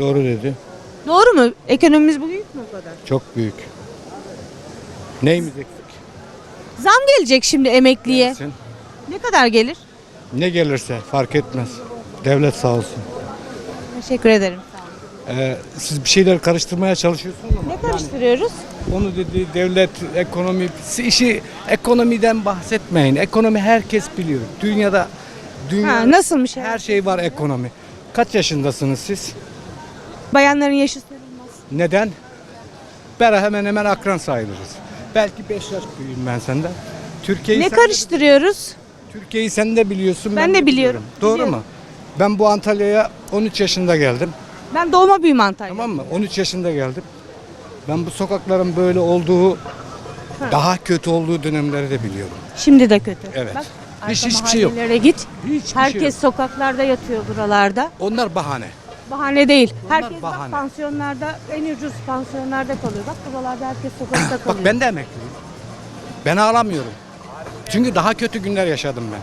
Doğru dedi. Doğru mu? Ekonomimiz büyük mü o kadar? Çok büyük. Neyimiz eksik? Zam gelecek şimdi emekliye. Gelsin. Ne kadar gelir? Ne gelirse fark etmez. Devlet sağ olsun. Teşekkür ederim. Ee, siz bir şeyler karıştırmaya çalışıyorsunuz ama Ne karıştırıyoruz? onu dedi devlet ekonomi işi ekonomiden bahsetmeyin. Ekonomi herkes biliyor. Dünyada dünya Ha, nasılmış? her şey var ekonomi. Kaç yaşındasınız siz? Bayanların yaşı sorulmaz. Neden? Bera hemen hemen akran sayılırız. Belki 5 yaş büyüğüm ben senden. Türkiye'yi Ne sen karıştırıyoruz? Türkiye'yi sen de biliyorsun. Ben de biliyorum. biliyorum. Doğru Biliyorum. mu? Ben bu Antalya'ya 13 yaşında geldim. Ben doğma büyüme Antalya. Tamam mı? 13 yaşında geldim. Ben bu sokakların böyle olduğu, daha kötü olduğu dönemleri de biliyorum. Şimdi de kötü. Evet. Bak, Hiç- arka hiçbir şey yok. mahallelere git. Hiçbir şey Herkes yok. sokaklarda yatıyor buralarda. Onlar bahane. Bahane değil. Herkes bahane. bak pansiyonlarda en ucuz pansiyonlarda kalıyor. Bak buralarda herkes sokakta kalıyor. Bak ben de emekliyim. Ben ağlamıyorum. Çünkü daha kötü günler yaşadım ben.